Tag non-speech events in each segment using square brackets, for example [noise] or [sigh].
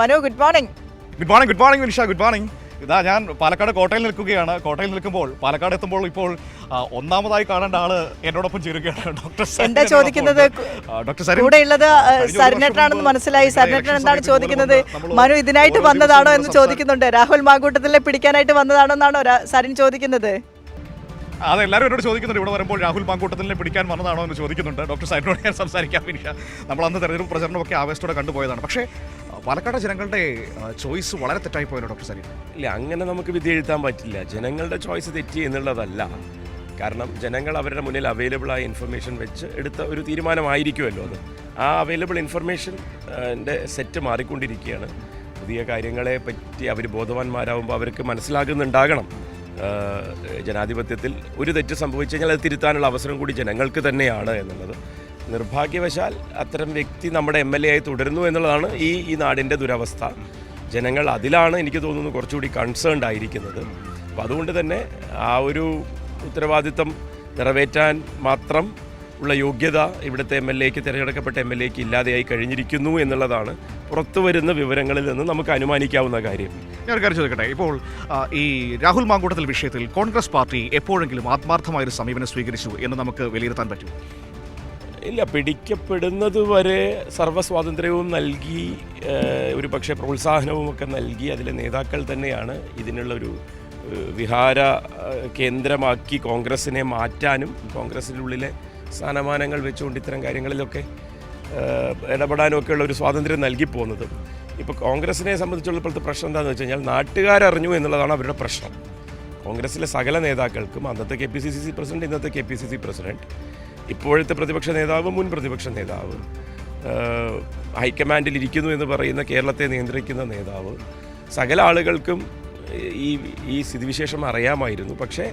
Manu good morning good morning good morning Vinisha good morning ഇതാ ഞാൻ പാലക്കാട് കോട്ടയിൽ നിൽക്കുകയാണ്. കോട്ടയിൽ നിൽക്കുമ്പോൾ പാലക്കാട് എത്തുമ്പോൾ ഇപ്പോൾ ഒന്നാമതായി കാണേണ്ട ആൾ എന്നോടൊപ്പം ചേരുകയാണ് [laughs] ഡോക്ടർ എന്താ ചോദിക്കുന്നത്? ഡോക്ടർ കൂടെ ഉള്ളത് ഒരു മനസ്സിലായി. സരിനെട്ടൻ എന്താണ് ചോദിക്കുന്നത്? മനു ഇതിനായിട്ട് വന്നതാണോ എന്ന് ചോദിക്കുന്നുണ്ട്. രാഹുൽ മാങ്കൂട്ടത്തിലെ പിടിക്കാനായിട്ട് വന്നതാണോ എന്നാണോ സരിൻ ചോദിക്കുന്നത്? അതെ എല്ലാവരും എന്നോട് ചോദിക്കുന്നുണ്ട്. ഇവിടെ വരുമ്പോൾ രാഹുൽ മാങ്കൂട്ടത്തിനെ പിടിക്കാൻ വന്നതാണോ എന്ന് ചോദിക്കുന്നുണ്ട്. ഡോക്ടർ സാഹിബിനോട് ഞാൻ സംസാരിക്കാൻ വേണ്ടി നമ്മൾ അന്ന് തെരഞ്ഞെടുപ്പ് പ്രചരണമൊക്കെ ആവേശത്തോടെ കണ്ടുപോയതാണ്. പക്ഷേ പാലക്കാട് ജനങ്ങളുടെ ചോയ്സ് വളരെ തെറ്റായി പോയല്ലോ ഡോക്ടർ സാഹിബ് ഇല്ല അങ്ങനെ നമുക്ക് വിധി എഴുതാൻ പറ്റില്ല. ജനങ്ങളുടെ ചോയ്സ് തെറ്റി എന്നുള്ളതല്ല. കാരണം ജനങ്ങൾ അവരുടെ മുന്നിൽ അവൈലബിൾ ആയ ഇൻഫർമേഷൻ വെച്ച് എടുത്ത ഒരു തീരുമാനമായിരിക്കുമല്ലോ അത്. ആ അവൈലബിൾ ഇൻഫർമേഷൻ സെറ്റ് മാറിക്കൊണ്ടിരിക്കുകയാണ്. പുതിയ കാര്യങ്ങളെ പറ്റി അവർ ബോധവാന്മാരാകുമ്പോൾ അവർക്ക് മനസ്സിലാകുന്നുണ്ടാകണം. ജനാധിപത്യത്തിൽ ഒരു തെറ്റ് സംഭവിച്ചു കഴിഞ്ഞാൽ അത് തിരുത്താനുള്ള അവസരം കൂടി ജനങ്ങൾക്ക് തന്നെയാണ് എന്നുള്ളത്. നിർഭാഗ്യവശാൽ അത്തരം വ്യക്തി നമ്മുടെ എം എൽ എ ആയി തുടരുന്നു എന്നുള്ളതാണ് ഈ ഈ നാടിന്റെ ദുരവസ്ഥ. ജനങ്ങൾ അതിലാണ് എനിക്ക് തോന്നുന്നു കുറച്ചുകൂടി കൺസേൺഡ് ആയിരിക്കുന്നത്. അപ്പോൾ അതുകൊണ്ട് തന്നെ ആ ഒരു ഉത്തരവാദിത്തം നിറവേറ്റാൻ മാത്രം ഉള്ള യോഗ്യത ഇവിടുത്തെ എം എൽ എക്ക് തിരഞ്ഞെടുക്കപ്പെട്ട എം എൽ എക്ക് ഇല്ലാതെയായി കഴിഞ്ഞിരിക്കുന്നു എന്നുള്ളതാണ് പുറത്തു വരുന്ന വിവരങ്ങളിൽ നിന്ന് നമുക്ക് അനുമാനിക്കാവുന്ന കാര്യം. ഞാൻ കാര്യം ചോദിക്കട്ടെ? ഇപ്പോൾ ഈ രാഹുൽ മാങ്കൂട്ടത്തിൽ വിഷയത്തിൽ കോൺഗ്രസ് പാർട്ടി എപ്പോഴെങ്കിലും ആത്മാർത്ഥമായ ഒരു സമീപനം സ്വീകരിച്ചു എന്ന് നമുക്ക് വിലയിരുത്താൻ പറ്റും? ഇല്ല പിടിക്കപ്പെടുന്നത് വരെ സർവസ്വാതന്ത്ര്യവും നൽകി ഒരു പക്ഷേ പ്രോത്സാഹനവും ഒക്കെ നൽകി അതിലെ നേതാക്കൾ തന്നെയാണ് ഇതിനുള്ളൊരു വിഹാര കേന്ദ്രമാക്കി കോൺഗ്രസിനെ മാറ്റാനും കോൺഗ്രസിനുള്ളിലെ സ്ഥാനമാനങ്ങൾ വെച്ചുകൊണ്ട് ഇത്തരം കാര്യങ്ങളിലൊക്കെ ഇടപെടാനും ഒക്കെയുള്ള ഒരു സ്വാതന്ത്ര്യം നൽകി പോകുന്നത്. ഇപ്പോൾ കോൺഗ്രസിനെ സംബന്ധിച്ചുള്ള ഇപ്പോഴത്തെ പ്രശ്നം എന്താണെന്ന് വെച്ച് കഴിഞ്ഞാൽ നാട്ടുകാരറിഞ്ഞു എന്നുള്ളതാണ് അവരുടെ പ്രശ്നം. കോൺഗ്രസിലെ സകല നേതാക്കൾക്കും അന്നത്തെ K P C C C president ഇന്നത്തെ K P C C president ഇപ്പോഴത്തെ പ്രതിപക്ഷ നേതാവ് മുൻ പ്രതിപക്ഷ നേതാവ് ഹൈക്കമാൻഡിൽ ഇരിക്കുന്നു എന്ന് പറയുന്ന കേരളത്തെ നിയന്ത്രിക്കുന്ന നേതാവ് സകല ആളുകൾക്കും ഈ ഈ സ്ഥിതിവിശേഷം അറിയാമായിരുന്നു. പക്ഷേ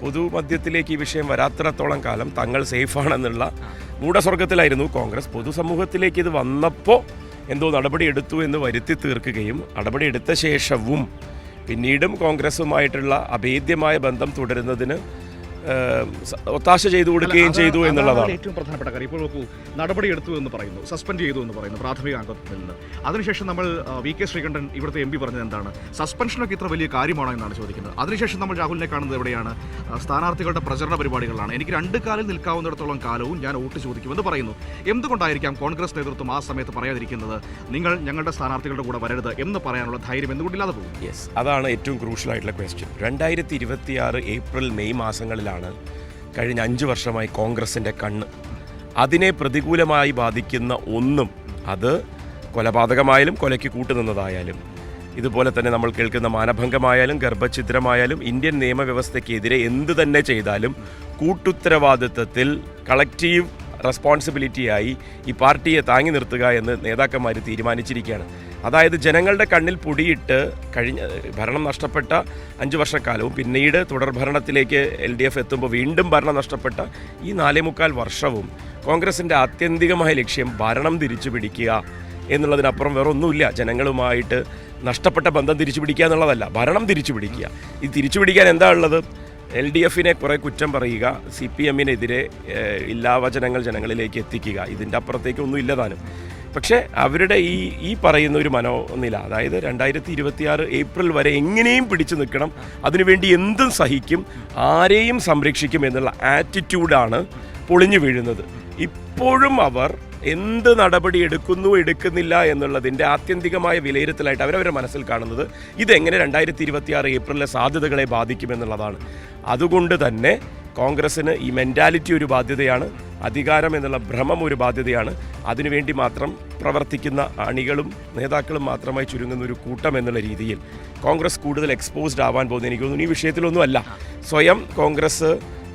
പൊതുമധ്യത്തിലേക്ക് ഈ വിഷയം വരാത്തിടത്തോളം കാലം തങ്ങൾ സേഫാണെന്നുള്ള മൂഢസ്വർഗത്തിലായിരുന്നു കോൺഗ്രസ്. പൊതുസമൂഹത്തിലേക്ക് ഇത് വന്നപ്പോൾ എന്തോ നടപടി എടുത്തു എന്ന് വരുത്തി തീർക്കുകയും നടപടി എടുത്ത ശേഷവും പിന്നീടും കോൺഗ്രസുമായിട്ടുള്ള അഭേദ്യമായ ബന്ധം തുടരുന്നതിന് ഒത്താശ ചെയ്തു കൊടുക്കുകയും ചെയ്തു എന്നുള്ളതാണ്. ഏറ്റവും പ്രധാനപ്പെട്ട കാര്യം. ഇപ്പോൾ നോക്കൂ നടപടി എടുത്തു എന്ന് പറയുന്നു സസ്പെൻഡ് ചെയ്തു എന്ന് പറയുന്നു പ്രാഥമിക അംഗത്തിൽ നിന്ന്. അതിനുശേഷം നമ്മൾ വി കെ ശ്രീകണ്ഠൻ ഇവിടുത്തെ എം പി പറഞ്ഞത് എന്താണ്? സസ്പെൻഷനൊക്കെ ഇത്ര വലിയ കാര്യമാണോ എന്നാണ് ചോദിക്കുന്നത്. അതിനുശേഷം നമ്മൾ രാഹുലിനെ കാണുന്നത് എവിടെയാണ്? സ്ഥാനാർത്ഥികളുടെ പ്രചരണ പരിപാടികളാണ് എനിക്ക് രണ്ട് കാലിൽ നിൽക്കാവുന്നിടത്തോളം കാലവും ഞാൻ വോട്ട് ചോദിക്കുമെന്ന് പറയുന്നു. എന്തുകൊണ്ടായിരിക്കാം കോൺഗ്രസ് നേതൃത്വം ആ സമയത്ത് പറയാതിരിക്കുന്നത്? നിങ്ങൾ ഞങ്ങളുടെ സ്ഥാനാർത്ഥികളുടെ കൂടെ വരരുത് എന്ന് പറയാനുള്ള ധൈര്യം എന്തുകൊണ്ടില്ലാതെ പോകും? യെസ് അതാണ് ഏറ്റവും ക്രൂഷ്യൽ ആയിട്ടുള്ള ക്വസ്റ്റ്യൻ രണ്ടായിരത്തി ഇരുപത്തിയാറ് ഏപ്രിൽ മെയ് മാസങ്ങളിലാണ് കഴിഞ്ഞ അഞ്ച് വർഷമായി കോൺഗ്രസിന്റെ കണ്ണ്. അതിനെ പ്രതികൂലമായി ബാധിക്കുന്ന ഒന്നും അത് കൊലപാതകമായാലും കൊലയ്ക്ക് കൂട്ടുനിന്നതായാലും ഇതുപോലെ തന്നെ നമ്മൾ കേൾക്കുന്ന മാനഭംഗമായാലും ഗർഭഛിദ്രമായാലും ഇന്ത്യൻ നിയമവ്യവസ്ഥയ്ക്കെതിരെ എന്ത് തന്നെ ചെയ്താലും കൂട്ടുത്തരവാദിത്വത്തിൽ കളക്റ്റീവ് റെസ്പോൺസിബിലിറ്റിയായി ഈ പാർട്ടിയെ താങ്ങി നിർത്തുക എന്ന് നേതാക്കന്മാർ തീരുമാനിച്ചിരിക്കുകയാണ്. അതായത് ജനങ്ങളുടെ കണ്ണിൽ പൊടിയിട്ട് കഴിഞ്ഞ ഭരണം നഷ്ടപ്പെട്ട അഞ്ച് വർഷക്കാലവും പിന്നീട് തുടർഭരണത്തിലേക്ക് എൽ ഡി എഫ് എത്തുമ്പോൾ വീണ്ടും ഭരണം നഷ്ടപ്പെട്ട ഈ നാലേ മുക്കാൽ വർഷവും കോൺഗ്രസിന്റെ ആത്യന്തികമായ ലക്ഷ്യം ഭരണം തിരിച്ചു പിടിക്കുക എന്നുള്ളതിനപ്പുറം വേറെ ഒന്നുമില്ല ജനങ്ങളുമായിട്ട് നഷ്ടപ്പെട്ട ബന്ധം തിരിച്ചു പിടിക്കുക എന്നുള്ളതല്ല ഭരണം തിരിച്ചു പിടിക്കുക. ഈ തിരിച്ചു പിടിക്കാൻ എന്താ ഉള്ളത്? എൽ ഡി എഫിനെ കുറേ കുറ്റം പറയുക സി പി എമ്മിനെതിരെ ഇല്ലാവചനങ്ങൾ ജനങ്ങളിലേക്ക് എത്തിക്കുക. ഇതിന്റെ അപ്പുറത്തേക്ക് ഒന്നും ഇല്ലതാനും പക്ഷേ അവരുടെ ഈ ഈ പറയുന്ന ഒരു മനോനില അതായത് രണ്ടായിരത്തി ഇരുപത്തിയാറ് ഏപ്രിൽ വരെ എങ്ങനെയും പിടിച്ചു നിൽക്കണം അതിനുവേണ്ടി എന്തും സഹിക്കും ആരെയും സംരക്ഷിക്കും എന്നുള്ള ആറ്റിറ്റ്യൂഡാണ് പൊളിഞ്ഞു വീഴുന്നത്. ഇപ്പോഴും അവർ എന്ത് നടപടി എടുക്കുന്നു എടുക്കുന്നില്ല എന്നുള്ളതിന്റെ ആത്യന്തികമായ വിലയിരുത്തലായിട്ട് അവരവരുടെ മനസ്സിൽ കാണുന്നത് ഇതെങ്ങനെ രണ്ടായിരത്തി ഇരുപത്തിയാറ് ഏപ്രിലിലെ സാധ്യതകളെ ബാധിക്കുമെന്നുള്ളതാണ് അതുകൊണ്ട് തന്നെ കോൺഗ്രസ്സിന് ഈ മെന്റാലിറ്റി ഒരു ബാധ്യതയാണ് അധികാരം എന്നുള്ള ഭ്രമം ഒരു ബാധ്യതയാണ്. അതിനുവേണ്ടി മാത്രം പ്രവർത്തിക്കുന്ന അണികളും നേതാക്കളും മാത്രമായി ചുരുങ്ങുന്ന ഒരു കൂട്ടം എന്നുള്ള രീതിയിൽ കോൺഗ്രസ് കൂടുതൽ എക്സ്പോസ്ഡ് ആവാൻ പോകുന്നത് എനിക്ക് തോന്നുന്നു ഈ വിഷയത്തിലൊന്നുമല്ല. സ്വയം കോൺഗ്രസ്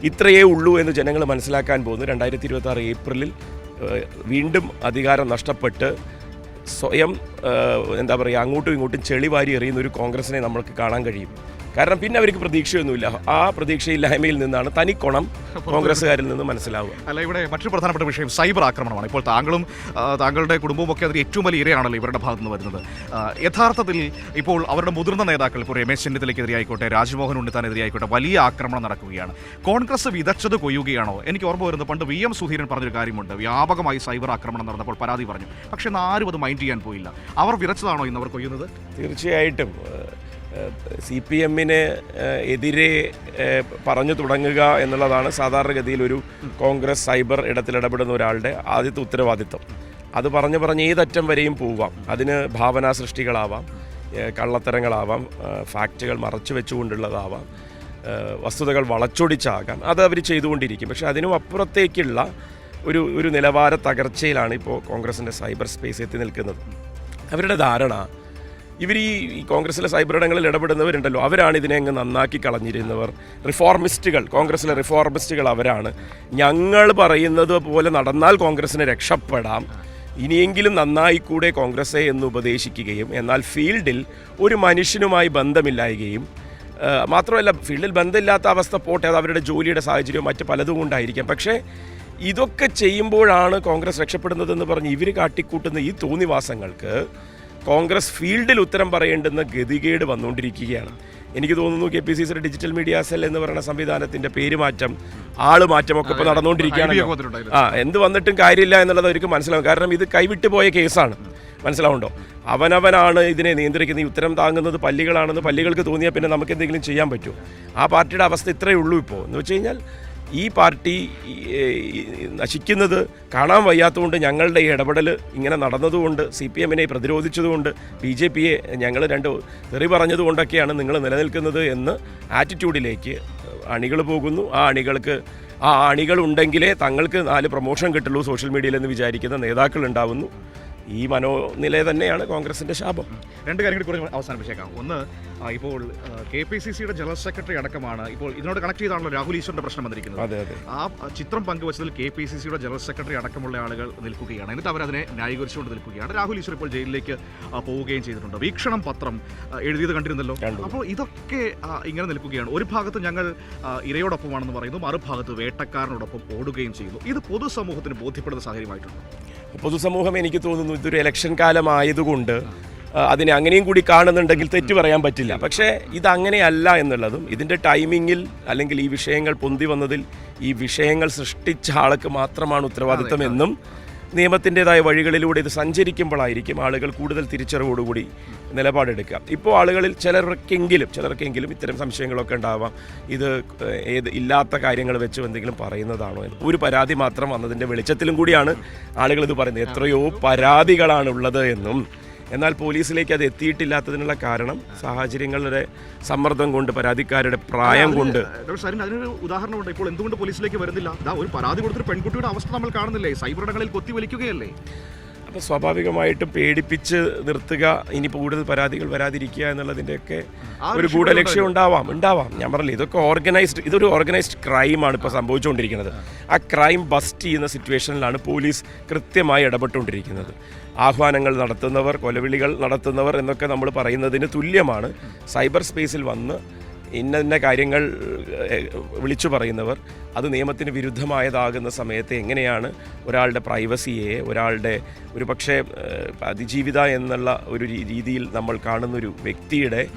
ഇത്രയേ ഉള്ളൂ എന്ന് ജനങ്ങൾ മനസ്സിലാക്കാൻ പോകുന്നു. രണ്ടായിരത്തി ഇരുപത്തി ആറ് ഏപ്രിലിൽ വീണ്ടും അധികാരം നഷ്ടപ്പെട്ട് സ്വയം എന്താ പറയുക അങ്ങോട്ടും ഇങ്ങോട്ടും ചെളി വാരി എറിയുന്ന ഒരു കോൺഗ്രസിനെ നമ്മൾക്ക് കാണാൻ കഴിയും. കാരണം പിന്നെ അവർക്ക് പ്രതീക്ഷയൊന്നുമില്ല. ആ പ്രതീക്ഷയില്ലായ്മയിൽ നിന്നാണ് തനിക്കൊണം കോൺഗ്രസ്സുകാരിൽ നിന്ന് മനസ്സിലാവുക. അല്ല ഇവിടെ മറ്റൊരു പ്രധാനപ്പെട്ട വിഷയം സൈബർ ആക്രമണമാണ്. ഇപ്പോൾ താങ്കളും താങ്കളുടെ കുടുംബവും ഒക്കെ അതിൽ ഏറ്റവും വലിയ ഇരയാണല്ലോ ഇവരുടെ ഭാഗത്ത് നിന്ന് വരുന്നത്. യഥാർത്ഥത്തിൽ ഇപ്പോൾ അവരുടെ മുതിർന്ന നേതാക്കൾ ഇപ്പോൾ രമേശ് ചെന്നിത്തലയ്ക്കെതിരെ ആയിക്കോട്ടെ രാജ്മോഹൻ ഉണ്ണിത്താനെതിരെ ആയിക്കോട്ടെ വലിയ ആക്രമണം നടക്കുകയാണ്. കോൺഗ്രസ് വിതച്ചത് കൊയ്യുകയാണോ? എനിക്ക് ഓർമ്മ വരുന്നത് പണ്ട് വി എം സുധീരൻ പറഞ്ഞൊരു കാര്യമുണ്ട്. വ്യാപകമായി സൈബർ ആക്രമണം നടന്നപ്പോൾ പരാതി പറഞ്ഞു. പക്ഷേ ആരും അത് മൈൻഡ് ചെയ്യാൻ പോയില്ല. അവർ വിതച്ചതാണോ ഇന്ന് അവർ കൊയ്യുന്നത്? തീർച്ചയായിട്ടും. സി പി എമ്മിന് എതിരെ പറഞ്ഞു തുടങ്ങുക എന്നുള്ളതാണ് സാധാരണഗതിയിൽ ഒരു കോൺഗ്രസ് സൈബർ ഇടത്തിലിടപെടുന്ന ഒരാളുടെ ആദ്യത്തെ ഉത്തരവാദിത്വം. അത് പറഞ്ഞു പറഞ്ഞ് ഏതറ്റം വരെയും പോവാം. അതിന് ഭാവനാ സൃഷ്ടികളാവാം കള്ളത്തരങ്ങളാവാം ഫാക്റ്റുകൾ മറച്ചു വെച്ചുകൊണ്ടുള്ളതാവാം വസ്തുതകൾ വളച്ചൊടിച്ചാകാം. അത് അവർ ചെയ്തുകൊണ്ടിരിക്കും. പക്ഷേ അതിനും അപ്പുറത്തേക്കുള്ള ഒരു ഒരു നിലവാര തകർച്ചയിലാണ് ഇപ്പോൾ കോൺഗ്രസിന്റെ സൈബർ സ്പേസ് എത്തി നിൽക്കുന്നത്. അവരുടെ ധാരണ ഇവർ ഈ കോൺഗ്രസിലെ സൈബർ ഇടങ്ങളിൽ ഇടപെടുന്നവരുണ്ടല്ലോ. അവരാണ് ഇതിനെ അങ്ങ് നന്നാക്കി കളഞ്ഞിരുന്നവർ. റിഫോർമിസ്റ്റുകൾ കോൺഗ്രസിലെ റിഫോർമിസ്റ്റുകൾ അവരാണ്. ഞങ്ങൾ പറയുന്നത് പോലെ നടന്നാൽ കോൺഗ്രസിന് രക്ഷപ്പെടാം. ഇനിയെങ്കിലും നന്നായിക്കൂടെ കോൺഗ്രസ്സെ എന്ന് ഉപദേശിക്കുകയും എന്നാൽ ഫീൽഡിൽ ഒരു മനുഷ്യനുമായി ബന്ധമില്ലായുകയും മാത്രമല്ല ഫീൽഡിൽ ബന്ധമില്ലാത്ത അവസ്ഥ പോട്ടെ അത് അവരുടെ ജോലിയുടെ സാഹചര്യവും മറ്റ് പലതും കൊണ്ടായിരിക്കാം. പക്ഷേ ഇതൊക്കെ ചെയ്യുമ്പോഴാണ് കോൺഗ്രസ് രക്ഷപ്പെടുന്നതെന്ന് പറഞ്ഞ് ഇവർ കാട്ടിക്കൂട്ടുന്ന ഈ തോന്നിവാസങ്ങൾക്ക് കോൺഗ്രസ് ഫീൽഡിൽ ഉത്തരം പറയേണ്ടുന്ന ഗതികേട് വന്നുകൊണ്ടിരിക്കുകയാണ്. എനിക്ക് തോന്നുന്നു കെ പി സി സിയുടെ ഡിജിറ്റൽ മീഡിയ സെൽ എന്ന് പറയുന്ന സംവിധാനത്തിന്റെ പേരുമാറ്റം ആൾ മാറ്റമൊക്കെ ഇപ്പോൾ നടന്നുകൊണ്ടിരിക്കുകയാണ് ആ എന്ത് വന്നിട്ടും കാര്യമില്ല എന്നുള്ളത് അവർക്ക് മനസ്സിലാവും. കാരണം ഇത് കൈവിട്ടു പോയ കേസാണ്. മനസ്സിലാവുണ്ടോ? അവനവനാണ് ഇതിനെ നിയന്ത്രിക്കുന്നത്. ഈ ഉത്തരം താങ്ങുന്നത് പല്ലികളാണെന്ന് പല്ലികൾക്ക് തോന്നിയാൽ പിന്നെ നമുക്ക് എന്തെങ്കിലും ചെയ്യാൻ പറ്റുമോ ആ പാർട്ടിയുടെ അവസ്ഥ ഇത്രയേ ഉള്ളൂ ഇപ്പോൾ എന്ന് വെച്ച് കഴിഞ്ഞാൽ ഈ പാർട്ടി നശിക്കുന്നത് കാണാൻ വയ്യാത്തതുകൊണ്ട് ഞങ്ങളുടെ ഈ ഇടപെടൽ ഇങ്ങനെ നടന്നതുകൊണ്ട് സി പി എമ്മിനെ പ്രതിരോധിച്ചതുകൊണ്ട് ബി ജെ പിയെ ഞങ്ങൾ രണ്ട് തെറി പറഞ്ഞതുകൊണ്ടൊക്കെയാണ് നിങ്ങൾ നിലനിൽക്കുന്നത് എന്ന് ആറ്റിറ്റ്യൂഡിലേക്ക് അണികൾ പോകുന്നു. ആ അണികൾക്ക് ആ അണികളുണ്ടെങ്കിലേ തങ്ങൾക്ക് നാല് പ്രൊമോഷൻ കിട്ടുള്ളൂ സോഷ്യൽ മീഡിയയിൽ എന്ന് വിചാരിക്കുന്ന നേതാക്കൾ ഉണ്ടാവുന്നു. ഈ മനോനില തന്നെയാണ് കോൺഗ്രസിന്റെ ശാപം. രണ്ട് കാര്യങ്ങൾ കൂടി കുറച്ച് അവസാനിപ്പിച്ചേക്കാം. ഒന്ന് ഇപ്പോൾ കെ പി സി സിയുടെ ജനറൽ സെക്രട്ടറി അടക്കമാണ് ഇപ്പോൾ ഇതിനോട് കണക്ട് ചെയ്താണല്ലോ രാഹുൽ ഈശ്വറിന്റെ പ്രശ്നം വന്നിരിക്കുന്നത്. അതെ അതെ. ആ ചിത്രം പങ്കുവച്ചതിൽ കെ പി സി സിയുടെ ജനറൽ സെക്രട്ടറി അടക്കമുള്ള ആളുകൾ നിൽക്കുകയാണ്. എന്നിട്ട് അവരതിനെ ന്യായീകരിച്ചുകൊണ്ട് നിൽക്കുകയാണ്. രാഹുൽ ഈശ്വർ ഇപ്പോൾ ജയിലിലേക്ക് പോവുകയും ചെയ്തിട്ടുണ്ട്. വീക്ഷണം പത്രം എഴുതിയത് കണ്ടിരുന്നല്ലോ? അപ്പോൾ ഇതൊക്കെ ഇങ്ങനെ നിൽക്കുകയാണ്. ഒരു ഭാഗത്ത് ഞങ്ങൾ ഇരയോടൊപ്പമാണെന്ന് പറയുന്നു മറുഭാഗത്ത് വേട്ടക്കാരനോടൊപ്പം ഓടുകയും ചെയ്യുന്നു. ഇത് പൊതുസമൂഹത്തിന് ബോധ്യപ്പെടുന്ന സാഹചര്യമായിട്ടുണ്ട്. പൊതുസമൂഹം എനിക്ക് തോന്നുന്നു ഇതൊരു ഇലക്ഷൻ കാലമായതുകൊണ്ട് അതിനെ അങ്ങനെയും കൂടി കാണുന്നുണ്ടെങ്കിൽ തെറ്റ് പറയാൻ പറ്റില്ല. പക്ഷേ ഇതങ്ങനെയല്ല എന്നുള്ളതും ഇതിന്റെ ടൈമിങ്ങിൽ അല്ലെങ്കിൽ ഈ വിഷയങ്ങൾ പൊന്തി വന്നതിൽ ഈ വിഷയങ്ങൾ സൃഷ്ടിച്ച ആൾക്ക് മാത്രമാണ് ഉത്തരവാദിത്വം എന്നും നിയമത്തിന്റെതായ വഴികളിലൂടെ ഇത് സഞ്ചരിക്കുമ്പോഴായിരിക്കും ആളുകൾ കൂടുതൽ തിരിച്ചറിവോടുകൂടി നിലപാടെടുക്കുക. ഇപ്പോൾ ആളുകളിൽ ചിലർക്കെങ്കിലും ചിലർക്കെങ്കിലും ഇത്തരം സംശയങ്ങളൊക്കെ ഉണ്ടാവാം. ഇത് ഏത് ഇല്ലാത്ത കാര്യങ്ങൾ വെച്ച് എന്തെങ്കിലും പറയുന്നതാണോ എന്ന്. ഒരു പരാതി മാത്രം വന്നതിന്റെ വെളിച്ചത്തിലും കൂടിയാണ് ആളുകൾ ഇത് പറയുന്നത്. എത്രയോ പരാതികളാണുള്ളത് എന്നും എന്നാൽ പോലീസിലേക്ക് അത് എത്തിയിട്ടില്ലാത്തതിനുള്ള കാരണം സാഹചര്യങ്ങളുടെ സമ്മർദ്ദം കൊണ്ട് പരാതിക്കാരുടെ പ്രായം കൊണ്ട്. അതിനൊരു ഉദാഹരണമുണ്ട്. ഇപ്പോൾ എന്തുകൊണ്ട് പോലീസിലേക്ക് വരുന്നില്ല? ഒരു പരാതി കൊടുത്തൊരു പെൺകുട്ടിയുടെ അവസ്ഥ നമ്മൾ കാണുന്നില്ലേ? സൈബർ ഇടങ്ങളിൽ കൊത്തി വലിക്കുകയല്ലേ? അപ്പോൾ സ്വാഭാവികമായിട്ടും പേടിപ്പിച്ച് നിർത്തുക ഇനി കൂടുതൽ പരാതികൾ വരാതിരിക്കുക എന്നുള്ളതിന്റെയൊക്കെ ഒരു ഒരു ലക്ഷ്യം ഗൂഢലക്ഷ്യം ഉണ്ടാവാം ഉണ്ടാവാം. ഞാൻ പറഞ്ഞില്ല ഇതൊക്കെ ഓർഗനൈസ്ഡ് ഇതൊരു ഓർഗനൈസ്ഡ് ക്രൈമാണ് ഇപ്പോൾ സംഭവിച്ചുകൊണ്ടിരിക്കുന്നത്. ആ ക്രൈം ബസ്റ്റ് ചെയ്യുന്ന സിറ്റുവേഷനിലാണ് പോലീസ് കൃത്യമായി ഇടപെട്ടുകൊണ്ടിരിക്കുന്നത്. ആഹ്വാനങ്ങൾ നടത്തുന്നവർ കൊലവിളികൾ നടത്തുന്നവർ എന്നൊക്കെ നമ്മൾ പറയുന്നതിന് തുല്യമാണ്. സൈബർ സ്പേസിൽ വന്ന് ഇന്ന ഇന്ന കാര്യങ്ങൾ വിളിച്ചു പറയുന്നവർ അത് നിയമത്തിന് വിരുദ്ധമായതാകുന്ന സമയത്ത് എങ്ങനെയാണ് ഒരാളുടെ പ്രൈവസിയെ ഒരാളുടെ ഒരു പക്ഷേ അതിജീവിത എന്നുള്ള ഒരു രീതിയിൽ നമ്മൾ കാണുന്നൊരു വ്യക്തിയുടെ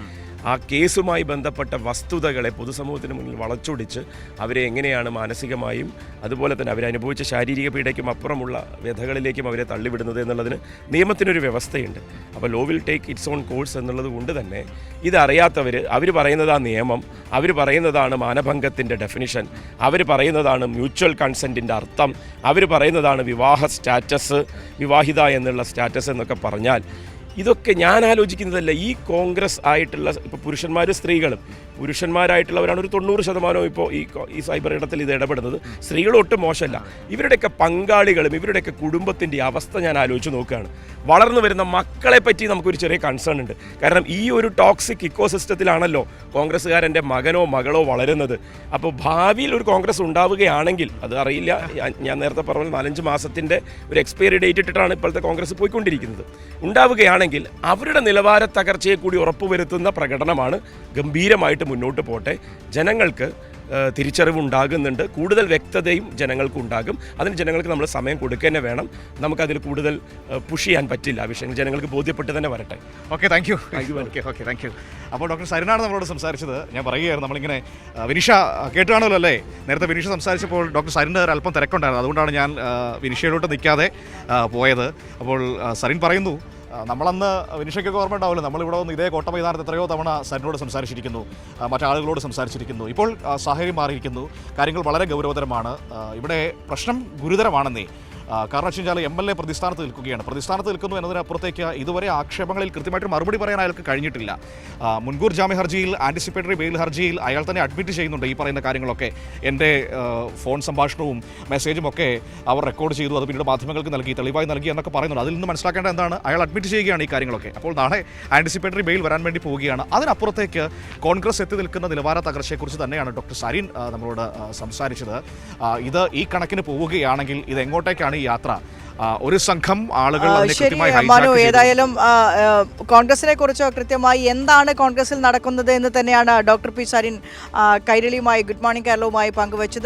ആ കേസുമായി ബന്ധപ്പെട്ട വസ്തുതകളെ പൊതുസമൂഹത്തിന് മുന്നിൽ വളച്ചൊടിച്ച് അവരെ എങ്ങനെയാണ് മാനസികമായും അതുപോലെ തന്നെ അവരനുഭവിച്ച ശാരീരിക പീഡയ്ക്കും അപ്പുറമുള്ള വ്യഥകളിലേക്കും അവരെ തള്ളിവിടുന്നത് എന്നുള്ളതിന് നിയമത്തിനൊരു വ്യവസ്ഥയുണ്ട്. അപ്പോൾ law will take its own course എന്നുള്ളത് കൊണ്ട് തന്നെ ഇതറിയാത്തവർ അവർ പറയുന്നത് നിയമം അവർ പറയുന്നതാണ് മാനഭംഗത്തിന്റെ ഡെഫിനിഷൻ അവർ പറയുന്നതാണ് മ്യൂച്വൽ കൺസെന്റിന്റെ അർത്ഥം അവർ പറയുന്നതാണ് വിവാഹ സ്റ്റാറ്റസ് വിവാഹിത എന്നുള്ള സ്റ്റാറ്റസ് എന്നൊക്കെ പറഞ്ഞാൽ ഇതൊക്കെ ഞാൻ ആലോചിക്കുന്നതല്ല. ഈ കോൺഗ്രസ് ആയിട്ടുള്ള ഇപ്പോൾ പുരുഷന്മാരും സ്ത്രീകളും പുരുഷന്മാരായിട്ടുള്ളവരാണ് ഒരു തൊണ്ണൂറ് ശതമാനവും ഇപ്പോൾ ഈ ഈ സൈബർ ഇടത്തിൽ ഇത് ഇടപെടുന്നത്. സ്ത്രീകൾ ഒട്ടും മോശമല്ല. ഇവരുടെയൊക്കെ പങ്കാളികളും ഇവരുടെയൊക്കെ കുടുംബത്തിന്റെ അവസ്ഥ ഞാൻ ആലോചിച്ച് നോക്കുകയാണ്. വളർന്നു വരുന്ന മക്കളെ പറ്റി നമുക്കൊരു ചെറിയ കൺസേൺ ഉണ്ട്. കാരണം ഈ ഒരു ടോക്സിക് ഇക്കോസിസ്റ്റത്തിലാണല്ലോ കോൺഗ്രസ്സുകാരന്റെ മകനോ മകളോ വളരുന്നത്. അപ്പോൾ ഭാവിയിൽ ഒരു കോൺഗ്രസ് ഉണ്ടാവുകയാണെങ്കിൽ അത് അറിയില്ല ഞാൻ- നേരത്തെ പറഞ്ഞ നാലഞ്ച് മാസത്തിന്റെ ഒരു എക്സ്പയറി ഡേറ്റ് ഇട്ടിട്ടാണ് ഇപ്പോഴത്തെ കോൺഗ്രസ് പോയിക്കൊണ്ടിരിക്കുന്നത്. ഉണ്ടാവുകയാണെങ്കിൽ അങ്ങനെയാണെങ്കിൽ അവരുടെ നിലവാര തകർച്ചയെ കൂടി ഉറപ്പുവരുത്തുന്ന പ്രകടനമാണ് ഗംഭീരമായിട്ട് മുന്നോട്ട് പോട്ടെ ജനങ്ങൾക്ക് തിരിച്ചറിവുണ്ടാകുന്നുണ്ട്. കൂടുതൽ വ്യക്തതയും ജനങ്ങൾക്ക് ഉണ്ടാകും. അതിന് ജനങ്ങൾക്ക് നമ്മൾ സമയം കൊടുക്കുക തന്നെ വേണം. നമുക്കതിൽ കൂടുതൽ പുഷ് ചെയ്യാൻ പറ്റില്ല ആ വിഷയങ്ങൾ ജനങ്ങൾക്ക് ബോധ്യപ്പെട്ട് തന്നെ വരട്ടെ. Okay thank you okay okay thank you അപ്പോൾ ഡോക്ടർ സരിനാണ് നമ്മളോട് സംസാരിച്ചത്. ഞാൻ പറയുകയായിരുന്നു നമ്മളിങ്ങനെ വിനിഷ കേട്ടുകാണല്ലോ അല്ലേ? നേരത്തെ വിനിഷ സംസാരിച്ചപ്പോൾ ഡോക്ടർ സരിന്റെ ഒരു അല്പം തിരക്കുണ്ടായിരുന്നു. അതുകൊണ്ടാണ് ഞാൻ വിനിഷയിലോട്ട് നിൽക്കാതെ പോയത്. അപ്പോൾ സരിൻ പറയുന്നു നമ്മളന്ന് വിനിഷയ്ക്കൊക്കെ ഓർമ്മ ഉണ്ടാവില്ല നമ്മളിവിടെ വന്ന് ഇതേ കോട്ട മൈതാനത്ത് എത്രയോ തവണ സരിനോട് സംസാരിച്ചിരിക്കുന്നു. മറ്റാളുകളോട് സംസാരിച്ചിരിക്കുന്നു. ഇപ്പോൾ സാഹചര്യം മാറിയിരിക്കുന്നു. കാര്യങ്ങൾ വളരെ ഗൗരവതരമാണ്. ഇവിടെ പ്രശ്നം ഗുരുതരമാണെന്നേ. കാരണം വെച്ച് കഴിഞ്ഞാൽ എം എൽ എ പ്രതിസ്ഥാനത്ത് നിൽക്കുകയാണ്. പ്രതിസ്ഥാനത്ത് നിൽക്കുന്നു എന്നതിനപ്പുറത്തേക്ക് ഇതുവരെ ആക്ഷേപങ്ങളിൽ കൃത്യമായിട്ട് മറുപടി പറയാൻ അയാൾക്ക് കഴിഞ്ഞിട്ടില്ല. മുൻകൂർ ജാമ്യ ഹർജിയിൽ ആന്റിസിപ്പേറ്ററി ബെയിൽ ഹർജിയിൽ അയാൾ തന്നെ അഡ്മിറ്റ് ചെയ്യുന്നുണ്ട് ഈ പറയുന്ന കാര്യങ്ങളൊക്കെ. എന്റെ ഫോൺ സംഭാഷണവും മെസ്സേജും ഒക്കെ അവർ റെക്കോർഡ് ചെയ്തു. അത് പിന്നീട് മാധ്യമങ്ങൾക്ക് നൽകി തെളിവായി നൽകി എന്നൊക്കെ പറയുന്നുണ്ട്. അതിൽ നിന്ന് മനസ്സിലാക്കേണ്ട എന്താണ്? അയാൾ അഡ്മിറ്റ് ചെയ്യുകയാണ് ഈ കാര്യങ്ങളൊക്കെ. അപ്പോൾ നാളെ ആന്റിസിപ്പേറ്ററി ബെയിൽ വരാൻ വേണ്ടി പോവുകയാണ്. അതിനപ്പുറത്തേക്ക് കോൺഗ്രസ് എത്തി നിൽക്കുന്ന നിലവാര തകർച്ചയെക്കുറിച്ച് തന്നെയാണ് ഡോക്ടർ സരീൻ നമ്മളോട് സംസാരിച്ചത്. ഇത് ഈ കണക്കിന് പോവുകയാണെങ്കിൽ ഇത് എങ്ങോട്ടേക്കാണ് ഈ യാത്ര. ഒരു സംഘം ആളുകൾ ശരി മനു ഏതായാലും കോൺഗ്രസിനെ കുറിച്ചോ കൃത്യമായി എന്താണ് കോൺഗ്രസിൽ നടക്കുന്നത് എന്ന് തന്നെയാണ് ഡോക്ടർ പി സരിൻ കൈരളിയുമായി ഗുഡ് മോർണിംഗ് കേരളവുമായി പങ്കുവച്ചത്.